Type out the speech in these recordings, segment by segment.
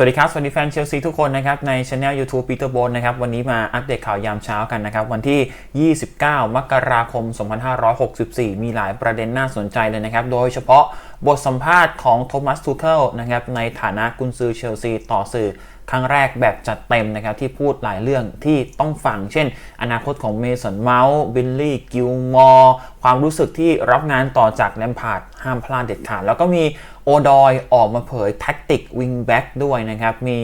สวัสดีครับ สวัสดีแฟนเชลซีทุกคนนะครับ ในช anel YouTube Peter b o n นะครับ วันนี้มาอัปเดตข่าวยามเช้ากันนะครับ วันที่ 29 มกราคม 2564 มีหลายประเด็นน่าสนใจเลยนะครับ โดยเฉพาะบทสัมภาษณ์ของโทมัสทูเคิลนะครับ ในฐานะกุนซือเชลซีต่อสื่อ ครั้งแรกแบบจัดเต็มนะครับที่พูดหลายเรื่องที่ต้องฟัง เช่น อนาคตของเมสันเมาส์บิลลี่กิลมอร์ความรู้สึกที่รับงานต่อจากแลมพาร์ดห้ามพลาดเด็ดขาดแล้วก็มีโอดอยออกมาเผยแท็กติกวิงแบ็กด้วยนะครับมี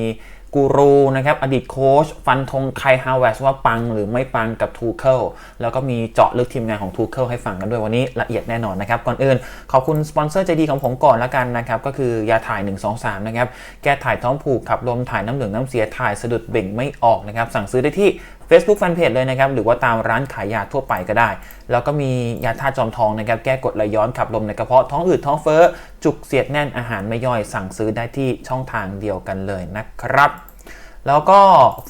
กูรูนะครับอดีตโค้ชฟันธงไคฮาวเวสว่าปังหรือไม่ปังกับทูเคิลแล้วก็มีเจาะลึกทีมงานของทูเคิลให้ฟังกันด้วยวันนี้ละเอียดแน่นอนนะครับ ก่อนอื่น ขอบคุณสปอนเซอร์ใจดีของผมก่อนละกันนะครับ ก็คือยาถ่าย 123 นะครับ แก้ถ่ายท้องผูกขับลมถ่ายน้ำเหลืองน้ำเสียถ่ายสะดุดเบ่งไม่ออกนะครับ สั่งซื้อได้ที่ Facebook Fanpage เลยนะครับ หรือว่าตามร้านขายยาทั่วไปก็ได้ แล้วก็มียาธาตุจอมทองนะครับ แก้กดไหลย้อนขับลมในกระเพาะท้องอืดท้องเฟ้อจุกเสียดแน่นอาหารไม่ย่อยสั่งซื้อได้ที่ช่องทางเดียวกันเลยนะครับ แล้วก็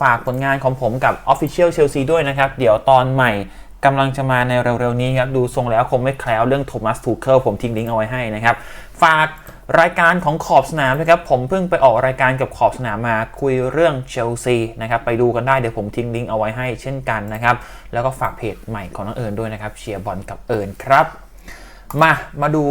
ฝากผลงานของผมกับ Official Chelsea ด้วยนะครับ เดี๋ยวตอนใหม่กำลังจะมาในเร็วๆนี้ครับ ดูทรงแล้วคงไม่แคล้วเรื่องโทมัสทูเคิลผมทิ้งลิงก์เอาไว้ให้นะครับ ฝากรายการของขอบสนามนะครับ ผมเพิ่งไปออกรายการกับขอบสนามมาคุยเรื่องเชลซีนะครับ ไปดูกันได้เดี๋ยวผมทิ้งลิงก์เอาไว้ให้เช่นกันนะครับ แล้วก็ฝากเพจใหม่ของน้องเอิญด้วยนะครับเชียร์บอลกับเอิญครับ มา มาดู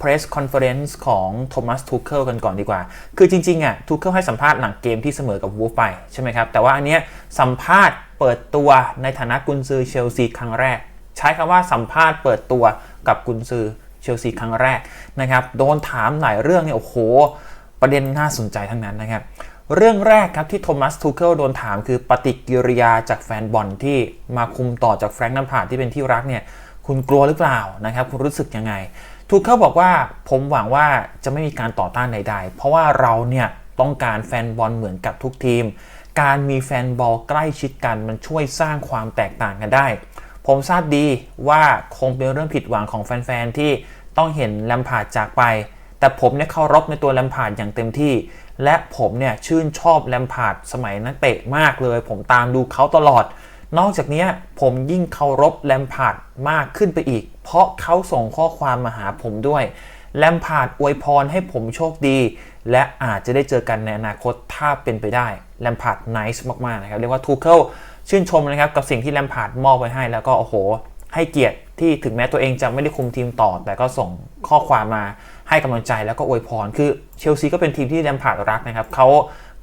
press conference ของโทมัสทูเคิลกันก่อนดีกว่า คือจริงๆอะทูเคิลให้สัมภาษณ์หลังเกมที่เสมอกับวูฟไปใช่ไหมครับ แต่ว่าอันเนี้ยสัมภาษณ์เปิดตัวในฐานะกุนซือเชลซีครั้งแรก ใช้คำว่าสัมภาษณ์เปิดตัวกับกุนซือเชลซีครั้งแรกนะครับ โดนถามหลายเรื่องเนี่ยโอ้โห ประเด็นน่าสนใจทั้งนั้นนะครับ เรื่องแรกครับที่โทมัสทูเคิลโดนถามคือปฏิกิริยาจากแฟนบอลที่มาคุมต่อจากแฟรงค์น้ำผาดที่เป็นที่รักเนี่ย คุณกลัวหรือเปล่านะครับ คุณรู้สึกยังไง ทูเคิลบอกว่าผมหวังว่าจะไม่มีการต่อต้านใด ๆ เพราะว่าเราเนี่ยต้องการแฟนบอลเหมือนกับทุกทีม การมีแฟนบอลใกล้ชิดกันมันช่วยสร้างความแตกต่างกันได้ ผมทราบดีว่าคงเป็นเรื่องผิดหวังของแฟนๆที่ต้องเห็นแลมพาดจากไป แต่ผมเนี่ยเคารพในตัวแลมพาดอย่างเต็มที่ และผมเนี่ยชื่นชอบแลมพาดสมัยนักเตะมากเลย ผมตามดูเขาตลอด นอกจากนี้ผมยิ่งเคารพแลมพาร์ดมากขึ้นไปอีก เพราะเขาส่งข้อความมาหาผมด้วยแลมพาร์ดอวยพรให้ผมโชคดี และอาจจะได้เจอกันในอนาคตถ้าเป็นไปได้แลมพาร์ดไนส์มากๆนะครับเรียกว่าทูเคิลชื่นชมนะครับกับสิ่งที่แลมพาร์ดมอบไว้ให้ แล้วก็โอ้โห ให้เกียรติที่ถึงแม้ตัวเองจะไม่ได้คุมทีมต่อ แต่ก็ส่งข้อความมาให้กำลังใจแล้วก็อวยพร คือเชลซีก็เป็นทีมที่แลมพาร์ดรักนะครับเขา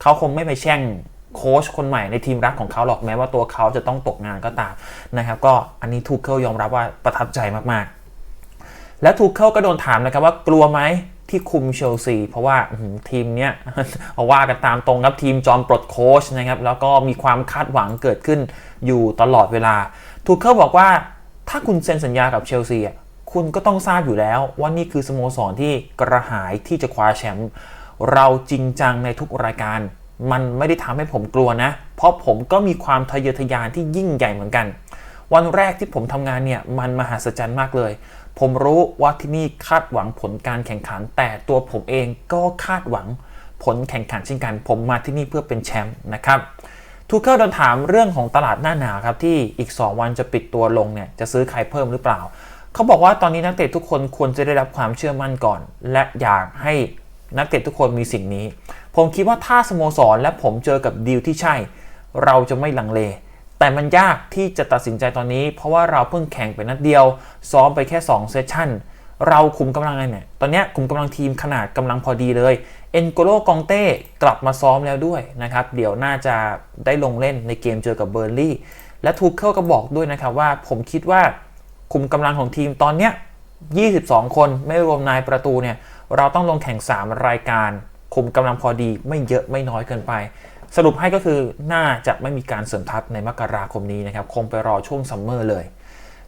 เขาคงไม่ไปแช่ง โค้ชคนใหม่ในทีมรักของเขาหรอกแม้ว่าตัวเขาจะต้องตกงานก็ตามนะครับ ก็อันนี้ทูเคิลยอมรับว่าประทับใจมากๆ และทูเคิลก็โดนถามนะครับว่ากลัวไหมที่คุมเชลซีเพราะว่าทีมเนี้ยเอาว่ากันตามตรงครับทีมจอมปลดโค้ชนะครับแล้วก็มีความคาดหวังเกิดขึ้นอยู่ตลอดเวลาทูเคิลบอกว่าถ้าคุณเซ็นสัญญากับเชลซีอะคุณก็ต้องทราบอยู่แล้วว่านี่คือสโมสรที่กระหายที่จะคว้าแชมป์เราจริงจังในทุกรายการ มันไม่ได้ทำให้ผมกลัวนะ เพราะผมก็มีความทะเยอทะยานที่ยิ่งใหญ่เหมือนกัน วันแรกที่ผมทำงานเนี่ยมันมหัศจรรย์มากเลย ผมรู้ว่าที่นี่คาดหวังผลการแข่งขัน แต่ตัวผมเองก็คาดหวังผลแข่งขันเช่นกัน ผมมาที่นี่เพื่อเป็นแชมป์นะครับทูเคิลโดนถามเรื่องของตลาดหน้าหนาวครับที่อีก 2 วันจะปิดตัวลงเนี่ยจะซื้อใครเพิ่มหรือเปล่า เขาบอกว่าตอนนี้นักเตะทุกคนควรจะได้รับความเชื่อมั่นก่อน และอยากให้ นักเตะทุกคนมีสิ่งนี้ ผมคิดว่าถ้าสโมสรและผมเจอกับดีลที่ใช่ เราจะไม่ลังเล แต่มันยากที่จะตัดสินใจตอนนี้ เพราะว่าเราเพิ่งแข่งไปนัดเดียว ซ้อมไปแค่ 2 เซสชั่น เราคุมกำลังเนี่ย ตอนนี้คุมกำลังทีมขนาดกำลังพอดีเลย เอ็นโกโลกองเต้กลับมาซ้อมแล้วด้วยนะครับ เดี๋ยวน่าจะได้ลงเล่นในเกมเจอกับเบอร์ลี่ และทูเคิลก็บอกด้วยนะครับว่า ผมคิดว่าคุมกำลังของทีมตอนเนี้ย22 คนไม่รวมนายประตูเนี่ย เราต้องลงแข่ง 3 รายการคุมกำลังพอดีไม่เยอะไม่น้อยเกินไป สรุปให้ก็คือน่าจะไม่มีการเสริมทัพในมกราคมนี้นะครับ คงไปรอช่วงซัมเมอร์เลย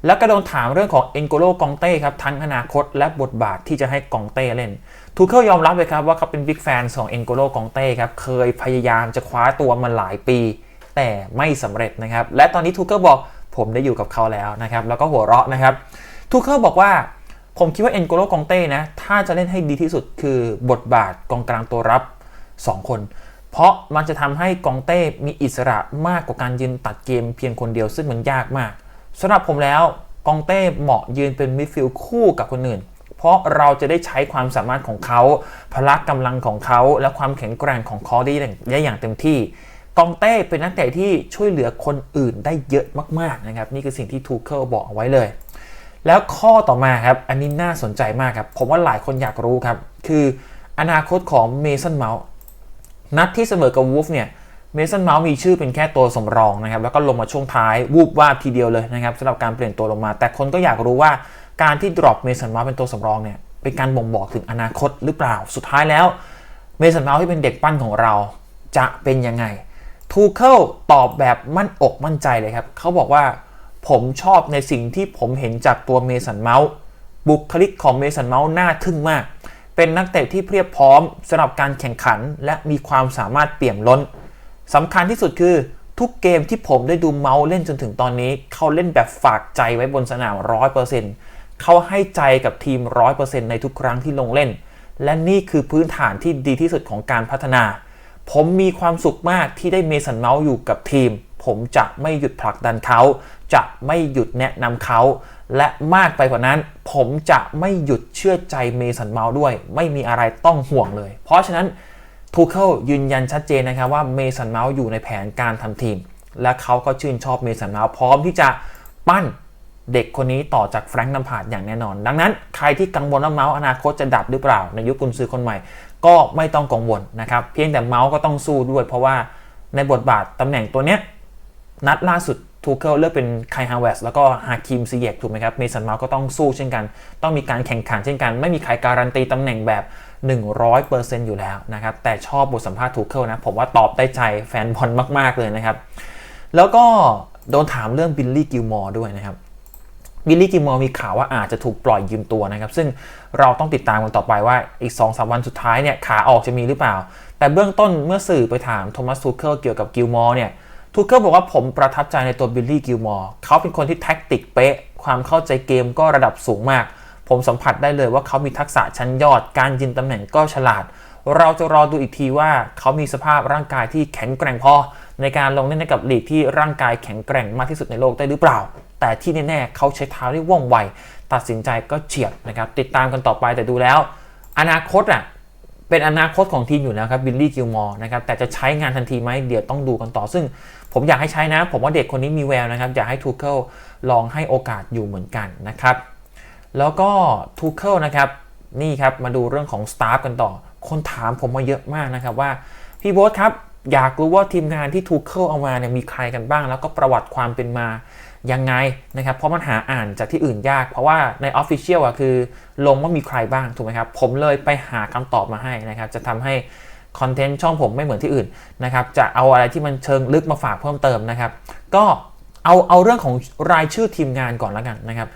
แล้วก็โดนถามเรื่องของเอ็นโกโลกองเต้ครับทั้งอนาคตและบทบาทที่จะให้กองเต้เล่นทูเคิลยอมรับเลยครับว่าเขาเป็นบิ๊กแฟนของเอ็นโกโลกองเต้ครับเคยพยายามจะคว้าตัวมาหลายปี แต่ไม่สำเร็จนะครับ และตอนนี้ทูเคิลบอกผมได้อยู่กับเขาแล้วนะครับ แล้วก็หัวเราะนะครับทูเคิลบอกว่า ผมคิดว่าเอ็นโกโลกองเต้นะ ถ้าจะเล่นให้ดีที่สุดคือบทบาทกองกลางตัวรับ 2 คน เพราะมันจะทำให้กองเต้มีอิสระมากกว่าการยืนตัดเกมเพียงคนเดียวซึ่งมันยากมากสำหรับผมแล้วกองเต้เหมาะยืนเป็นมิดฟิลด์คู่กับคนอื่น เพราะเราจะได้ใช้ความสามารถของเขา พละกำลังของเขา และความแข็งแกร่งของเขาได้อย่างได้อย่างเต็มที่กองเต้เป็นนักเตะที่ช่วยเหลือคนอื่นได้เยอะมากๆนะครับนี่คือสิ่งที่ทูเคิลบอกเอาไว้เลย แล้วข้อต่อมาครับ อันนี้น่าสนใจมากครับ ผมว่าหลายคนอยากรู้ครับ คืออนาคตของเมสันเมาส์นัดที่เสมอกับวูฟเนี่ยเมสันเมาส์มีชื่อเป็นแค่ตัวสำรองนะครับ แล้วก็ลงมาช่วงท้ายวูบวาบทีเดียวเลยนะครับสำหรับการเปลี่ยนตัวลงมา แต่คนก็อยากรู้ว่าการที่ดรอปเมสันเมาส์เป็นตัวสำรองเนี่ยเป็นการบ่งบอกถึงอนาคตหรือเปล่า สุดท้ายแล้วเมสันเมาส์ที่เป็นเด็กปั้นของเราจะเป็นยังไงทูเคิลตอบแบบมั่นอกมั่นใจเลยครับเขาบอกว่า ผมชอบในสิ่งที่ผมเห็นจากตัวเมสันเมาส์บุคลิกของเมสันเมาส์น่าทึ่งมาก เป็นนักเตะที่เพียบพร้อมสำหรับการแข่งขัน และมีความสามารถเปี่ยมล้นสำคัญที่สุดคือทุกเกมที่ผมได้ดูเมาส์เล่นจนถึงตอนนี้ เขาเล่นแบบฝากใจไว้บนสนามร้อยเปอร์เซ็นต์เขาให้ใจกับทีมร้อยเปอร์เซ็นต์ในทุกครั้งที่ลงเล่น และนี่คือพื้นฐานที่ดีที่สุดของการพัฒนา ผมมีความสุขมากที่ได้เมสันเมาส์อยู่กับทีม ผมจะไม่หยุดผลักดันเขา จะไม่หยุดแนะนำเขา และมากไปกว่านั้น ผมจะไม่หยุดเชื่อใจเมสันเมาส์ด้วย ไม่มีอะไรต้องห่วงเลย เพราะฉะนั้นทูเคิลยืนยันชัดเจนนะครับว่าเมสันเมาส์อยู่ในแผนการทำทีม และเขาก็ชื่นชอบเมสันเมาส์พร้อมที่จะปั้นเด็กคนนี้ต่อจากแฟรงค์นัมพาดอย่างแน่นอน ดังนั้นใครที่กังวลว่าเมาส์อนาคตจะดับหรือเปล่า ในยุคกุนซือคนใหม่ ก็ไม่ต้องกังวลนะครับ เพียงแต่เมาส์ก็ต้องสู้ด้วย เพราะว่าในบทบาทตำแหน่งตัวเนี้ย นัดล่าสุดทูเคิลเลือกเป็นไคฮาวเวสแล้วก็ฮาคิมซีเยกถูกไหมครับเมสันเมาส์ก็ต้องสู้เช่นกัน ต้องมีการแข่งขันเช่นกัน ไม่มีใครการันตีตำแหน่งแบบ 100%อยู่แล้วนะครับ แต่ชอบบทสัมภาษณ์ทูเคิลนะ ผมว่าตอบได้ใจแฟนบอลมาก ๆ เลยนะครับ แล้วก็โดนถามเรื่องบิลลี่กิลมอร์ด้วยนะครับบิลลี่กิลมอร์มีข่าวว่าอาจจะถูกปล่อยยืมตัวนะครับ ซึ่งเราต้องติดตามกันต่อไปว่าอีก2-3วันสุดท้ายเนี่ยขาออกจะมีหรือเปล่า แต่เบื้องต้นเมื่อสื่อไปถามโทมัสทูเคิลเกี่ยวกับกิลมอร์เนี่ย ทูเคิลบอกว่าผมประทับใจในตัวบิลลี่กิลมอร์เขาเป็นคนที่แท็กติกเป๊ะ ความเข้าใจเกมก็ระดับสูงมาก ผมสัมผัสได้เลยว่าเขามีทักษะชั้นยอด การยืนตำแหน่งก็ฉลาด เราจะรอดูอีกทีว่าเขามีสภาพร่างกายที่แข็งแกร่งพอ ในการลงเล่นในกับลีกที่ร่างกายแข็งแกร่งมากที่สุดในโลกได้หรือเปล่า แต่ที่แน่ๆเขาใช้เท้าได้ว่องไว ตัดสินใจก็เฉียบนะครับติดตามกันต่อไปแต่ดูแล้ว อนาคตอะ เป็นอนาคตของทีมอยู่แล้วครับบิลลี่กิลมอร์นะครับแต่จะใช้งานทันทีไหมเดี๋ยวต้องดูกันต่อ ซึ่งผมอยากให้ใช้นะ ผมว่าเด็กคนนี้มีแววนะครับอยากให้ทูเคิลลองให้โอกาสอยู่เหมือนกันนะครับแล้วก็ทูเคิลนะครับนี่ครับมาดูเรื่องของสตาฟกันต่อ คนถามผมมาเยอะมากนะครับว่าพี่โบ๊ทครับอยากรู้ว่าทีมงานที่ทูเคิลเอามาเนี่ยมีใครกันบ้าง แล้วก็ประวัติความเป็นมา ยังไงนะครับ เพราะมันหาอ่านจากที่อื่นยาก เพราะว่าในออฟฟิเชียลอะคือลงว่ามีใครบ้างถูกไหมครับ ผมเลยไปหาคำตอบมาให้นะครับ จะทำให้คอนเทนต์ช่องผมไม่เหมือนที่อื่นนะครับ จะเอาอะไรที่มันเชิงลึกมาฝากเพิ่มเติมนะครับ ก็เอาเอาเรื่องของรายชื่อทีมงานก่อนแล้วกันนะครับ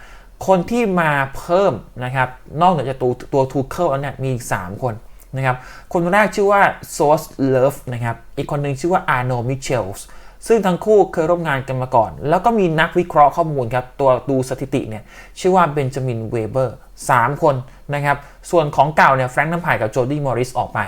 คนที่มาเพิ่มนะครับ นอกจากตัวตัวทูเคิลแล้วเนี่ยมีอีก 3 คนนะครับ คนแรกชื่อว่า Source Love นะครับ อีกคนหนึ่งชื่อว่า Arno Michels ซึ่งทั้งคู่เคยร่วมงานกันมาก่อน แล้วก็มีนักวิเคราะห์ข้อมูลครับตัวดูสถิติเนี่ยชื่อว่าเบนจามินเวเบอร์3คนนะครับส่วนของเก่าเนี่ยแฟรงค์น้ำพายกับโจดี้มอริสออกไป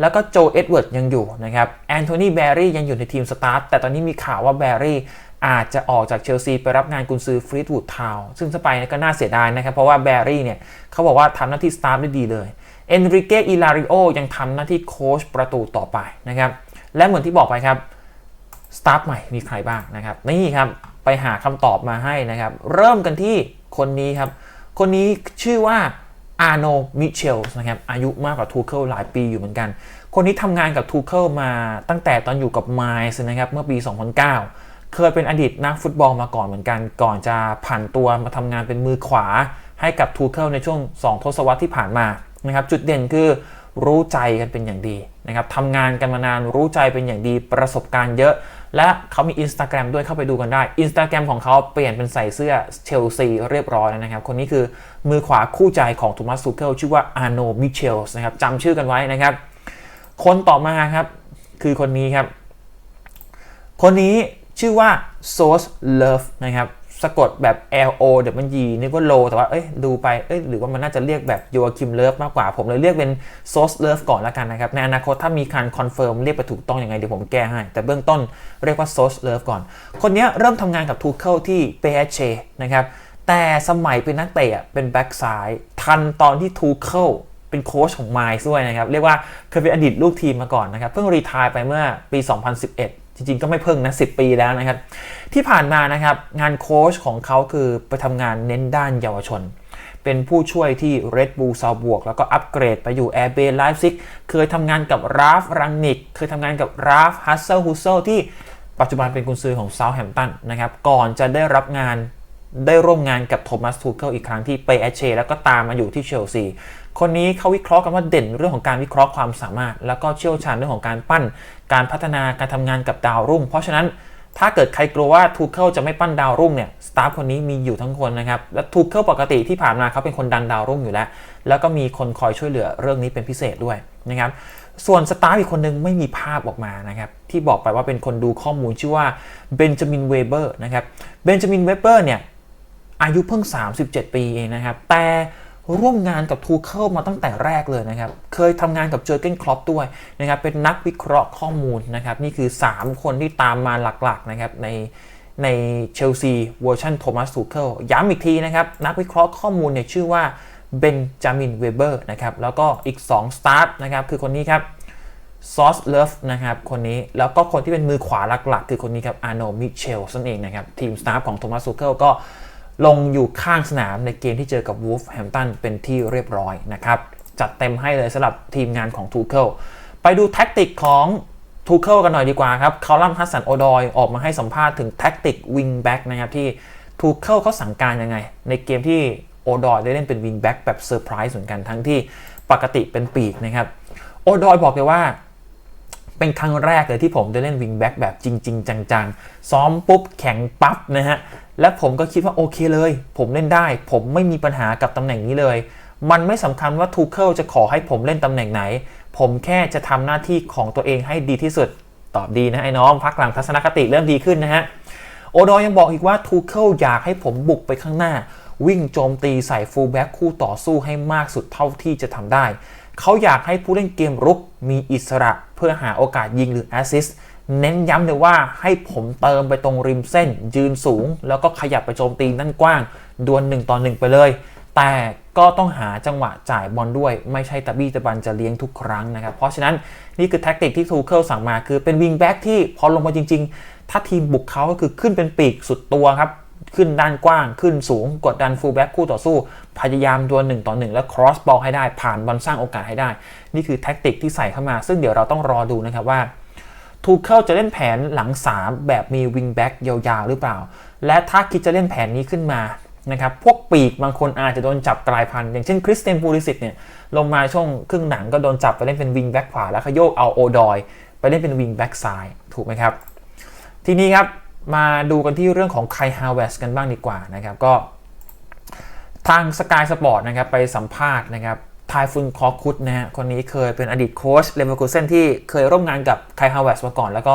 แล้วก็โจเอ็ดเวิร์ดยังอยู่นะครับแอนโทนีแบร์รี่ยังอยู่ในทีมสตาร์ทแต่ตอนนี้มีข่าวว่าแบร์รี่อาจจะออกจากเชลซีไปรับงานกุนซือฟรีดวูดทาวซึ่งสไปก็น่าเสียดายนะครับ เพราะว่าแบร์รี่เนี่ยเขาบอกว่าทำหน้าที่สตาร์ทได้ดีเลยเอนริเกอิลาริโอยังทำหน้าที่โค้ชประตูต่อไปนะครับและเหมือนที่บอกไปครับ สตาฟใหม่มีใครบ้างนะครับนี่ครับไปหาคำตอบมาให้นะครับ เริ่มกันที่คนนี้ครับ คนนี้ชื่อว่าอาร์โนมิเชลนะครับอายุมากกว่าทูเคิลหลายปีอยู่เหมือนกัน คนนี้ทำงานกับทูเคิลมาตั้งแต่ตอนอยู่กับไมซ์นะครับเมื่อปี 2009 เคยเป็นอดีตนักฟุตบอลมาก่อนเหมือนกัน ก่อนจะผ่านตัวมาทำงานเป็นมือขวาให้กับทูเคิลในช่วง 2 ทศวรรษที่ผ่านมานะครับจุดเด่นคือรู้ใจกันเป็นอย่างดีนะครับทำงานกันมานานรู้ใจเป็นอย่างดีประสบการณ์เยอะ และเขามี Instagram ด้วยเข้าไปดูกันได้ Instagram ของเขาเปลี่ยนเป็นใส่เสื้อเชลซีเรียบร้อยแล้วนะครับ คนนี้คือมือขวาคู่ใจของโทมัสซูเคิลชื่อว่าอาร์โนมิเชลส์นะครับจำชื่อกันไว้นะครับ คนต่อมาครับคือคนนี้ครับ คนนี้ชื่อว่า Source Love นะครับ สะกดแบบ L O W E นึกว่าโล แต่ว่าเอ้ยดูไปเอ้ยหรือว่ามันน่าจะเรียกแบบโยคิมเลิฟมากกว่า ผมเลยเรียกเป็น Source Love ก่อนล้วกันนะครับ ในอนาคตถ้ามีการคอนเฟิร์มเรียกไปถูกต้องยังไงเดี๋ยวผมแก้ให้ แต่เบื้องต้นเรียกว่า Source Love ก่อน คนนี้เริ่มทำงานกับ t u c h e l ที่ PSG นะครับ แต่สมัยเป็นนักเตะเป็นแบ็กซ้ายทันตอนที่ทูเคิลเป็นโค้ชของไมล์ด้วยนะครับ เรียกว่าเคยเป็นอดีตลูกทีมมาก่อนนะครับ เพิ่งรีทายไปเมื่อปี 2011 จริงๆ ก็ไม่เพิ่งนะ10ปีแล้วนะครับ ที่ผ่านมานะครับงานโค้ชของเขาคือไปทำงานเน้นด้านเยาวชน เป็นผู้ช่วยที่ Red Bull ซาบวก แล้วก็อัปเกรดไปอยู่ Air b a l i f e เคยทำงานกับราฟรังนิก เคยทำงานกับราฟฮัสเซลฮุสเซลที่ปัจจุบันเป็นกุนซือของเซาท์แฮมป์ตันนะครับ ก่อนจะได้รับงานได้ร่วมงานกับโทมัสทูเคิลอีกครั้งที่ไปแอชเชแล้วก็ตามมาอยู่ที่เชลซีคนนี้เขาวิเคราะห์กันว่าเด่นเรื่องของการวิเคราะห์ความสามารถ แล้วก็เชี่ยวชาญเรื่องของการปั้น การพัฒนาการทำงานกับดาวรุ่ง เพราะฉะนั้นถ้าเกิดใครกลัวว่าทูเคิลจะไม่ปั้นดาวรุ่งเนี่ยสตาฟคนนี้มีอยู่ทั้งคนนะครับ และทูเคิลปกติที่ผ่านมาเขาเป็นคนดันดาวรุ่งอยู่แล้ว แล้วก็มีคนคอยช่วยเหลือเรื่องนี้เป็นพิเศษด้วยนะครับส่วนสตาฟอีกคนนึงไม่มีภาพออกมานะครับที่บอกไปว่าเป็นคนดูข้อมูลชื่อว่าเบนจามินเวเบอร์นะครับเบนจามินเวเบอร์เนี่ยอายุเพิ่ง 37 ปีเองนะครับแต่ ร่วมงานกับทูเคิลมาตั้งแต่แรกเลยนะครับ เคยทำงานกับเจอร์เกนครอปด้วยนะครับ เป็นนักวิเคราะห์ข้อมูลนะครับ นี่คือ 3 คนที่ตามมาหลักๆนะครับในในเชลซีเวอร์ชันโทมัสทูเคิลย้ำอีกทีนะครับ นักวิเคราะห์ข้อมูลเนี่ยชื่อว่าเบนจามินเวเบอร์นะครับ แล้วก็อีก 2 สตาร์ทนะครับ คือคนนี้ครับซอสเลิฟนะครับคนนี้แล้วก็คนที่เป็นมือขวาหลักๆ คือคนนี้ครับอาร์โนมิเชลนั่นเองนะครับ ทีมสตาฟของโทมัสซูเคิลก็ ลงอยู่ข้างสนามในเกมที่เจอกับวูฟแฮมตันเป็นที่เรียบร้อยนะครับ จัดเต็มให้เลยสำหรับทีมงานของทูเคิลไปดูแท็กติกของทูเคิลกันหน่อยดีกว่าครับคาร์ลัมฮัสสันโอดอยออกมาให้สัมภาษณ์ถึงแท็กติกวิงแบ็กนะครับที่ทูเคิลเขาสั่งการยังไง ในเกมที่โอดอยได้เล่นเป็นวิงแบ็กแบบเซอร์ไพรส์เหมือนกันทั้งที่ปกติเป็นปีกนะครับโอดอยบอกเลยว่าเป็นครั้งแรกเลยที่ผมได้เล่นวิงแบ็กแบบจริง ๆ จัง ๆ ซ้อมปุ๊บแข็งปั๊บนะฮะ และผมก็คิดว่าโอเคเลย ผมเล่นได้ ผมไม่มีปัญหากับตำแหน่งนี้เลย มันไม่สำคัญว่าทูเคิลจะขอให้ผมเล่นตำแหน่งไหน ผมแค่จะทำหน้าที่ของตัวเองให้ดีที่สุด ตอบดีนะไอ้น้องพักหลังทัศนคติเริ่มดีขึ้นนะฮะ โอดอยังบอกอีกว่าทูเคิลอยากให้ผมบุกไปข้างหน้า วิ่งโจมตีใส่ฟูลแบ็กคู่ต่อสู้ให้มากสุดเท่าที่จะทำได้ เขาอยากให้ผู้เล่นเกมรุกมีอิสระเพื่อหาโอกาสยิงหรือแอสซิส เน้นย้ำเลยว่าให้ผมเติมไปตรงริมเส้น ยืนสูง แล้วก็ขยับไปโจมตีด้านกว้าง ดวล1ต่อ1ไปเลย แต่ก็ต้องหาจังหวะจ่ายบอลด้วย ไม่ใช่ตะบี้ตะบันจะเลี้ยงทุกครั้งนะครับ เพราะฉะนั้นนี่คือแท็กติกที่ทูเคิลสั่งมาคือเป็นวิงแบ็กที่พอลงมาจริง ๆ ถ้าทีมบุกเขาก็คือขึ้นเป็นปีกสุดตัวครับขึ้นด้านกว้างขึ้นสูง กดดันฟูลแบ็กคู่ต่อสู้ พยายามดวลหนึ่งต่อหนึ่งแล้วครอสบอลให้ได้ผ่านบอลสร้างโอกาสให้ได้ นี่คือแท็กติกที่ใส่เข้ามา ซึ่งเดี๋ยวเราต้องรอดูนะครับว่า ทูเคิลจะเล่นแผนหลัง 3 แบบมีวิงแบ็กยาวๆ หรือเปล่า และถ้าคิดจะเล่นแผนนี้ขึ้นมานะครับพวกปีกบางคนอาจจะโดนจับกลายพันธุ์อย่างเช่นคริสเตนปูริสิตเนี่ยลงมาช่วงครึ่งหนังก็โดนจับไปเล่นเป็นวิงแบ็กขวาแล้วขยโยกเอาโอดอย ไปเล่นเป็นวิงแบ็กซ้ายถูกไหมครับ ทีนี้ครับมาดูกันที่เรื่องของไคฮาวเวสกันบ้างดีกว่านะครับก็ทางสกายสปอร์ตนะครับไปสัมภาษณ์นะครับ ทายฟุนคอคุตนะฮะคนนี้เคยเป็นอดีตโค้ชเลเวอร์คูเซนที่เคยร่วมงานกับไคฮาวเวสมาก่อน แล้วก็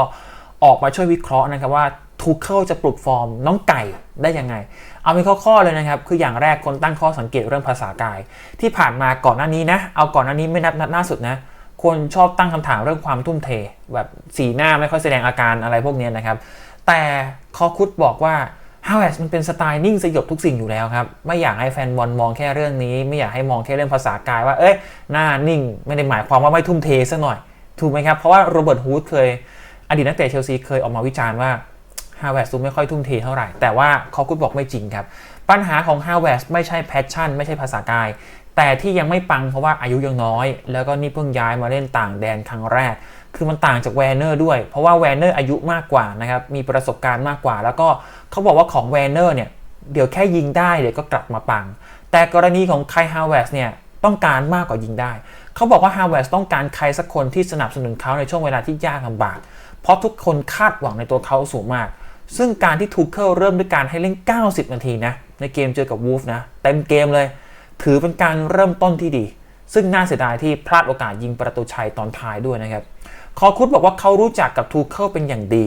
ออกมาช่วยวิเคราะห์นะครับว่าทูเคิลจะปลุกฟอร์มน้องไก่ได้ยังไง เอาเป็นข้อๆเลยนะครับ คืออย่างแรกคนตั้งข้อสังเกตเรื่องภาษากาย ที่ผ่านมาก่อนหน้านี้นะ เอาก่อนหน้านี้ไม่นับนัดหน้าสุดนะ คนชอบตั้งคำถามเรื่องความทุ่มเท แบบสีหน้าไม่ค่อยแสดงอาการอะไรพวกนี้นะครับ แต่คอคุตบอกว่า ฮาวเวสมันเป็นสไตล์นิ่งสยบทุกสิ่งอยู่แล้วครับ ไม่อยากให้แฟนบอลมองแค่เรื่องนี้ ไม่อยากให้มองแค่เรื่องภาษากายว่า เอ้ย หน้านิ่ง ไม่ได้หมายความว่าไม่ทุ่มเทซะหน่อย ถูกไหมครับ เพราะว่าโรเบิร์ตฮูดเคย อดีตนักเตะเชลซีเคยออกมาวิจารณ์ว่าฮาวเวสดูไม่ค่อยทุ่มเทเท่าไหร่ แต่ว่าเขาคุตบอกไม่จริงครับ ปัญหาของฮาวเวสไม่ใช่แพชชั่น ไม่ใช่ภาษากาย แต่ที่ยังไม่ปังเพราะว่าอายุยังน้อย แล้วก็นี่เพิ่งย้ายมาเล่นต่างแดนครั้งแรก คือมันต่างจากแวนเนอร์ด้วย เพราะว่าแวนเนอร์อายุมากกว่านะครับมีประสบการณ์มากกว่า แล้วก็เขาบอกว่าของแวนเนอร์เนี่ยเดี๋ยวแค่ยิงได้เดี๋ยวก็กลับมาปัง แต่กรณีของไคฮาวเวสเนี่ยต้องการมากกว่ายิงได้ เขาบอกว่าฮาวเวสต้องการใครสักคนที่สนับสนุนเขาในช่วงเวลาที่ยากลำบาก เพราะทุกคนคาดหวังในตัวเขาสูงมาก ซึ่งการที่ทูเคิลเริ่มด้วยการให้เล่น 90 นาทีนะในเกมเจอกับวูฟนะเต็มเกมเลย ถือเป็นการเริ่มต้นที่ดี ซึ่งน่าเสียดายที่พลาดโอกาสยิงประตูชัยตอนท้ายด้วยนะครับ คอคุตบอกว่าเขารู้จักกับทูเคิลเป็นอย่างดี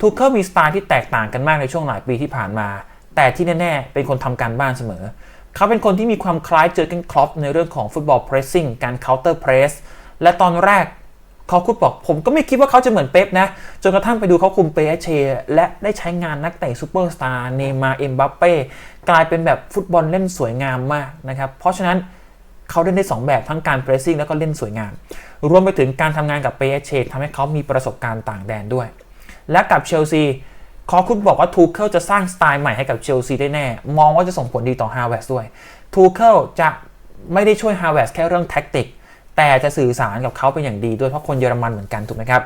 ทูเคิลมีสไตล์ที่แตกต่างกันมากในช่วงหลายปีที่ผ่านมา แต่ที่แน่ๆ เป็นคนทำการบ้านเสมอ เขาเป็นคนที่มีความคล้ายเจอกันคลอปในเรื่องของฟุตบอลเพรสซิ่งการเคาน์เตอร์เพรส และตอนแรก เขาคุดบอกผมก็ไม่คิดว่าเขาจะเหมือนเป๊ปนะ จนกระทั่งไปดูเขาคุมเปเชและได้ใช้งานนักเตะซูเปอร์สตาร์เนมาร์เอ็มบัปเป้กลายเป็นแบบฟุตบอลเล่นสวยงามมากนะครับ เพราะฉะนั้นเขาเล่นได้ 2 แบบทั้งการเพรสซิ่งแล้วก็เล่นสวยงาม รวมไปถึงการทำงานกับเปเชทำให้เขามีประสบการณ์ต่างแดนด้วย และกับเชลซีคอคุณบอกว่าทูเคิลจะสร้างสไตล์ใหม่ให้กับเชลซีได้แน่ มองว่าจะส่งผลดีต่อฮาวเวสด้วยทูเคิลจะไม่ได้ช่วยฮาวเวสแค่เรื่องแท็กติก แต่จะสื่อสารกับเขาเป็นอย่างดีด้วยเพราะคนเยอรมันเหมือนกันถูกไหมครับ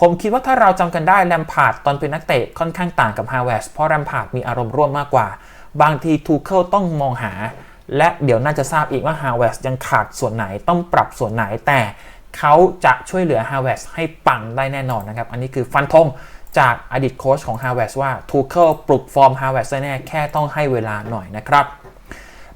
ผมคิดว่าถ้าเราจำกันได้แลมพาร์ดตอนเป็นนักเตะค่อนข้างต่างกับฮาวเวสเพราะแลมพาร์ดมีอารมณ์ร่วมมากกว่า บางทีทูเคิลต้องมองหา และเดี๋ยวน่าจะทราบอีกว่าฮาวเวสยังขาดส่วนไหนต้องปรับส่วนไหนแต่เขาจะช่วยเหลือฮาวเวสให้ปังได้แน่นอนนะครับ อันนี้คือฟันธงจากอดีตโค้ชของฮาวเวสว่าทูเคิลปลุกฟอร์มฮาวเวสได้แน่แค่ต้องให้เวลาหน่อยนะครับ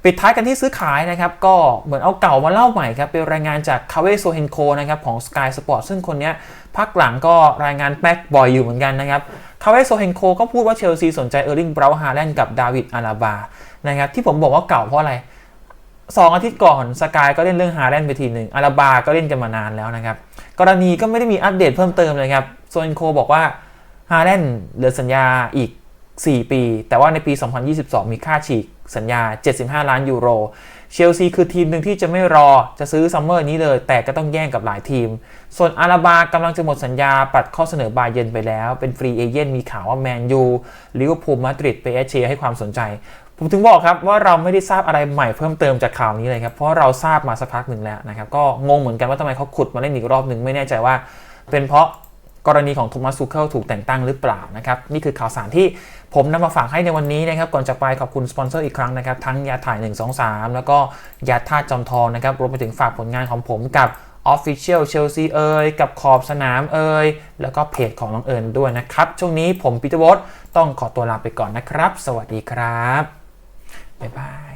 ปิดท้ายกันที่ซื้อขายนะครับก็เหมือนเอาเก่ามาเล่าใหม่ครับเป็นรายงานจากคาเวโซเฮนโคนะครับของ Sky Sport ซึ่งคนนี้พักหลังก็รายงานแป๊กบ่อยอยู่เหมือนกันนะครับคาเวโซเฮนโคก็พูดว่าเชลซีสนใจเออร์ลิงเบราวน์ฮาแลนด์กับดาวิดอาราบานะครับที่ผมบอกว่าเก่าเพราะอะไรสองอาทิตย์ก่อนสกายก็เล่นเรื่องฮาแลนด์ไปทีหนึ่งอาราบาก็เล่นกันมานานแล้วนะครับกรณีก็ไม่ได้มีอัปเดตเพิ่มเติมเลยครับโซเฮนโคบอกว่าฮาแลนด์เหลือสัญญาอีก 4 ปี แต่ว่าในปี 2022 มีค่าฉีก สัญญา 75 ล้านยูโร เชลซีคือทีมหนึ่งที่จะไม่รอจะซื้อซัมเมอร์นี้เลย แต่ก็ต้องแย่งกับหลายทีม ส่วนอาราบากำลังจะหมดสัญญาปัดข้อเสนอบาเยนไปแล้ว เป็นฟรีเอเย่นมีข่าวว่าแมนยูลิเวอร์พูลมาดริดเปเอเชให้ความสนใจ ผมถึงบอกครับว่าเราไม่ได้ทราบอะไรใหม่เพิ่มเติมจากข่าวนี้เลยครับเพราะเราทราบมาสักพักหนึ่งแล้วนะครับก็งงเหมือนกันว่าทำไมเขาขุดมาเล่นอีกรอบหนึ่งไม่แน่ใจว่า เป็นเพราะกรณีของโทมัสซูเคิลถูกแต่งตั้งหรือเปล่านะครับนี่คือข่าวสารที่ ผมนำมาฝากให้ในวันนี้นะครับ ก่อนจากไปขอบคุณสปอนเซอร์อีกครั้งนะครับ ทั้งยาถ่าย 1 2 3 แล้วก็ยาธาตุจอมทองนะครับ รวมไปถึงฝากผลงานของผมกับ Official Chelsea เอ่ยกับขอบสนามเอ่ยแล้วก็เพจของน้องเอิญด้วยนะครับ ช่วงนี้ผมปีเตอร์วอตต้องขอตัวลาไปก่อนนะครับ สวัสดีครับ บ๊ายบาย